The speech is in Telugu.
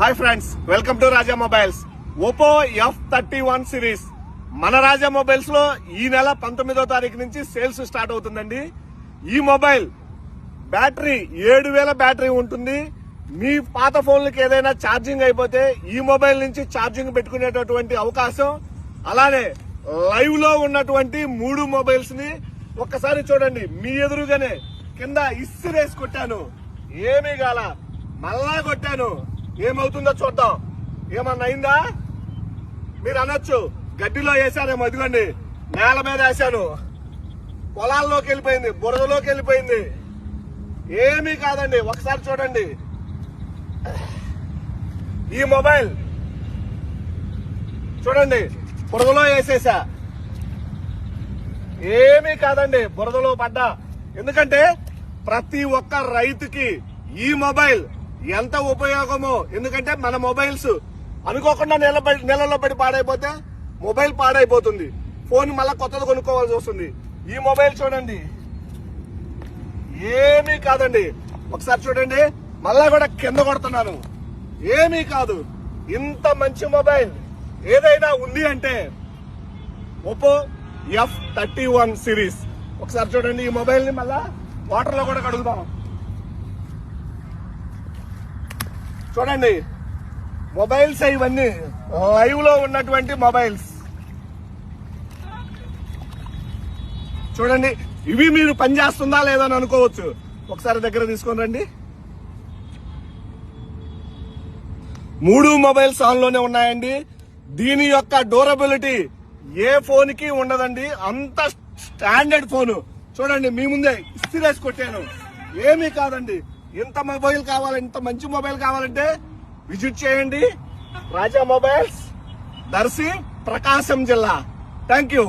Hi friends welcome to Raja mobiles. Oppo F thirty one series. మన రాజా మొబైల్స్లో ఈ నెల పంతొమ్మిదో తారీఖు నుంచి సేల్స్ స్టార్ట్ అవుతుందండి. ఈ మొబైల్ బ్యాటరీ ఏడు వేల బ్యాటరీ ఉంటుంది. మీ పాత ఫోన్లకి ఏదైనా ఛార్జింగ్ అయిపోతే ఈ మొబైల్ నుంచి ఛార్జింగ్ పెట్టుకునేటటువంటి అవకాశం అలానే లైవ్లో ఉన్నటువంటి మూడు మొబైల్స్ని ఒక్కసారి చూడండి. మీ ఎదురుగానే కింద ఇస్సిరేసి కొట్టాను. ఏమీ గాల మళ్ళా కొట్టాను. ఏమవుతుందో చూద్దాం. ఏమన్నా అయిందా? మీరు అనొచ్చు. గడ్డిలో వేసానేమో ఇదిగోండి. నేల మీద వేసాను పొలాల్లోకి వెళ్ళిపోయింది బురదలోకి వెళ్ళిపోయింది. ఏమీ కాదండి ఒకసారి చూడండి. ఈ మొబైల్ చూడండి బురదలో వేసేసా. ఏమీ కాదండి బురదలో పడ్డా. ఎందుకంటే ప్రతి ఒక్క రైతుకి ఈ మొబైల్ ఎంత ఉపయోగమో. ఎందుకంటే మన మొబైల్స్ అనుకోకుండా నిలబడి నెలలో పడి పాడైపోతే మొబైల్ పాడైపోతుంది. ఫోన్ మళ్ళా కొత్తది కొనుక్కోవాల్సి వస్తుంది. ఈ మొబైల్ చూడండి. ఏమీ కాదండి. ఒకసారి చూడండి. మళ్ళా కూడా కింద కొడుతున్నాను. ఏమీ కాదు. ఇంత మంచి మొబైల్ ఏదైనా ఉంది అంటే Oppo F thirty one series ఒకసారి చూడండి ఈ మొబైల్ని మళ్ళా వాటర్లో కూడా కడుగుదాం. చూడండి. మొబైల్స్ ఇవన్నీ లైవ్లో ఉన్నటువంటి మొబైల్స్. చూడండి ఇవి మీరు పనిచేస్తుందా లేదా అని అనుకోవచ్చు. ఒకసారి దగ్గర తీసుకొని రండి. మూడు మొబైల్స్ ఆన్లోనే ఉన్నాయండి. దీని యొక్క డ్యూరబిలిటీ ఏ ఫోన్కి ఉండదండి. అంత స్టాండర్డ్ ఫోను. చూడండి మీ ముందే ఇస్తిరేసి కొట్టాను. ఏమీ కాదండి. ఇంత మొబైల్ కావాలి ఇంత మంచి మొబైల్ కావాలంటే విజిట్ చేయండి. రాజా మొబైల్స్ దర్శి ప్రకాశం జిల్లా. Thank you